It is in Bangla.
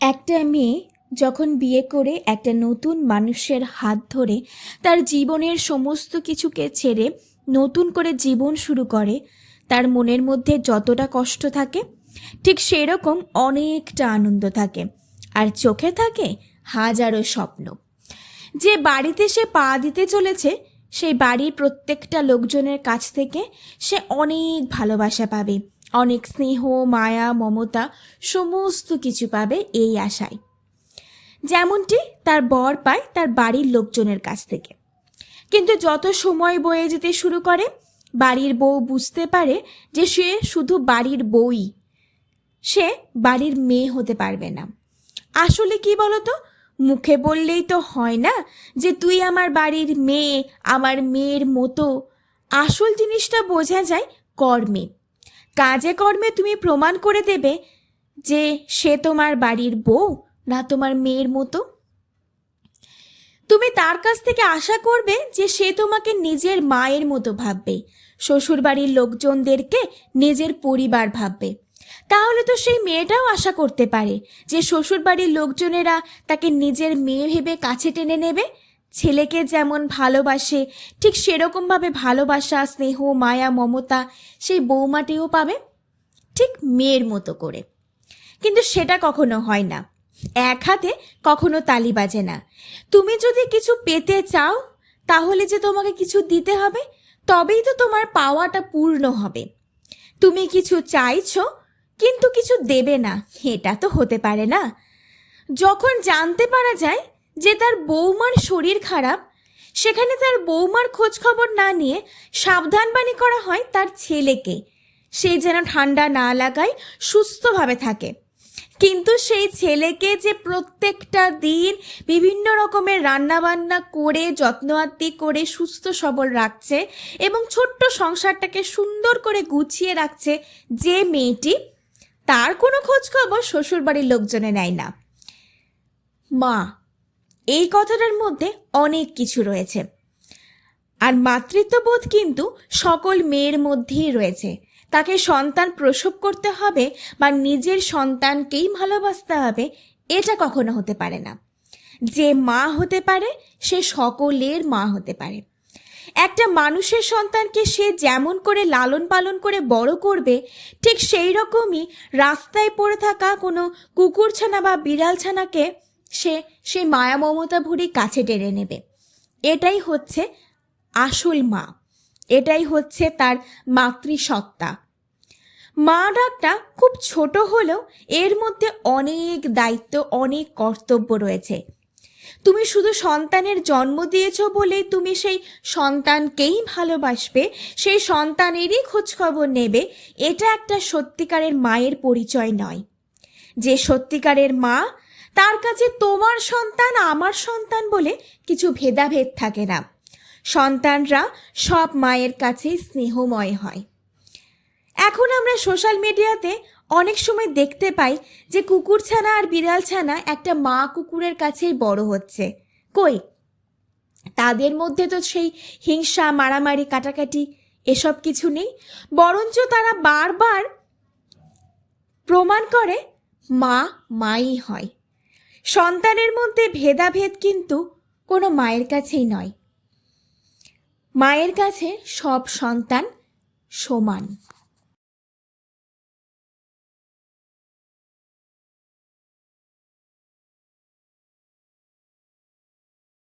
একটা মেয়ে যখন বিয়ে করে একটা নতুন মানুষের হাত ধরে তার জীবনের সমস্ত কিছুকে ছেড়ে নতুন করে জীবন শুরু করে, তার মনের মধ্যে যতটা কষ্ট থাকে, ঠিক সেরকম অনেকটা আনন্দ থাকে। আর চোখে থাকে হাজারো স্বপ্ন। যে বাড়িতে সে পা দিতে চলেছে, সেই বাড়ির প্রত্যেকটা লোকজনের কাছ থেকে সে অনেক ভালোবাসা পাবে। অনেক স্নেহ, মায়া, মমতা সমস্ত কিছু পাবে এই আশায়। যেমনটি তার বর পায় তার বাড়ির লোকজনের কাছ থেকে। কিন্তু যত সময় বয়ে যেতে শুরু করে, বাড়ির বউ বুঝতে পারে যে সে শুধু বাড়ির বউই, সে বাড়ির মেয়ে হতে পারবে না। আসলে কি বলতো, মুখে বললেই তো হয় না যে তুই আমার বাড়ির মেয়ে, আমার মেয়ের মতো। আসল জিনিসটা বোঝা যায় কর্মে। কাজে কর্মে তুমি প্রমাণ করে দেবে যে সে তোমার বাড়ির বউ না তোমার মেয়ের মতো। তুমি তার কাছ থেকে আশা করবে যে সে তোমাকে নিজের মায়ের মতো ভাববে। শ্বশুরবাড়ির লোকজনদেরকে নিজের পরিবার ভাববে। তাহলে তো সেই মেয়েটাও আশা করতে পারে যে শ্বশুরবাড়ির লোকজনেরা তাকে নিজের মেয়ে ভেবে কাছে টেনে নেবে ছেলেকে যেমন ভালোবাসে, ঠিক সেরকমভাবে ভালোবাসা, স্নেহ, মায়া, মমতা সেই বৌমাটিও পাবে, ঠিক মেয়ের মতো করে। কিন্তু সেটা কখনো হয় না। এক হাতে কখনো তালি বাজে না। তুমি যদি কিছু পেতে চাও, তাহলে যে তোমাকে কিছু দিতে হবে, তবেই তো তোমার পাওয়াটা পূর্ণ হবে। তুমি কিছু চাইছো, কিন্তু কিছু দেবে না, এটা তো হতে পারে না। যখন জানতে পারা যায় যে তার বৌমার শরীর খারাপ, সেখানে তার বৌমার খোঁজ খবর না নিয়ে সাবধানবাণী করা হয় তার ছেলেকে। সে যেন ঠান্ডা না লাগায়, সুস্থভাবে থাকে। কিন্তু সেই ছেলেকে যে প্রত্যেকটা দিন বিভিন্ন রকমের রান্নাবান্না করে যত্ন আত্তি করে, সুস্থ সবল রাখছে এবং ছোট্ট সংসারটাকে সুন্দর করে গুছিয়ে রাখছে যে মেয়েটি, তার কোনো খোঁজ খবর শ্বশুরবাড়ির লোকজনে নেয় না। মা এই কথাটার মধ্যে অনেক কিছু রয়েছে। আর মাতৃত্ববোধ কিন্তু সকল মেয়ের মধ্যেই রয়েছে। তাকে সন্তান প্রসব করতে হবে বা নিজের সন্তানকেই ভালোবাসতে হবে, এটা কখনো হতে পারে না। যে মা হতে পারে, সে সকলের মা হতে পারে। একটা মানুষের সন্তানকে সে যেমন করে লালন পালন করে বড় করবে, ঠিক সেই রকমই রাস্তায় পড়ে থাকা কোনো কুকুরছানা বা বিড়ালছানাকে সে সেই মায়া মমতা ভরি কাছে টেনে নেবে। এটাই হচ্ছে আসল মা। এটাই হচ্ছে তার মাতৃসত্তা মা ডাকটা খুব ছোট হলেও এর মধ্যে অনেক দায়িত্ব, অনেক কর্তব্য রয়েছে। তুমি শুধু সন্তানের জন্ম দিয়েছ বলে তুমি সেই সন্তানকেই ভালোবাসবে, সেই সন্তানেরই খোঁজখবর নেবে, এটা একটা সত্যিকারের মায়ের পরিচয় নয়। যে সত্যিকারের মা তার কাছে তোমার সন্তান, আমার সন্তান বলে কিছু ভেদাভেদ থাকে না। সন্তানরা সব মায়ের কাছেই স্নেহময় হয়। এখন আমরা সোশ্যাল মিডিয়াতে অনেক সময় দেখতে পাই যে কুকুর ছানা আর বিড়াল ছানা একটা মা কুকুরের কাছেই বড় হচ্ছে। কই? তাদের মধ্যে তো সেই হিংসা, মারামারি, কাটাকাটি এসব কিছু নেই। বরঞ্চ তারা বারবার প্রমাণ করে মা, মাই হয়। সন্তানের মধ্যে ভেদাভেদ কিন্তু কোনো মায়ের কাছেই নয়। মায়ের কাছে সব সন্তান সমান।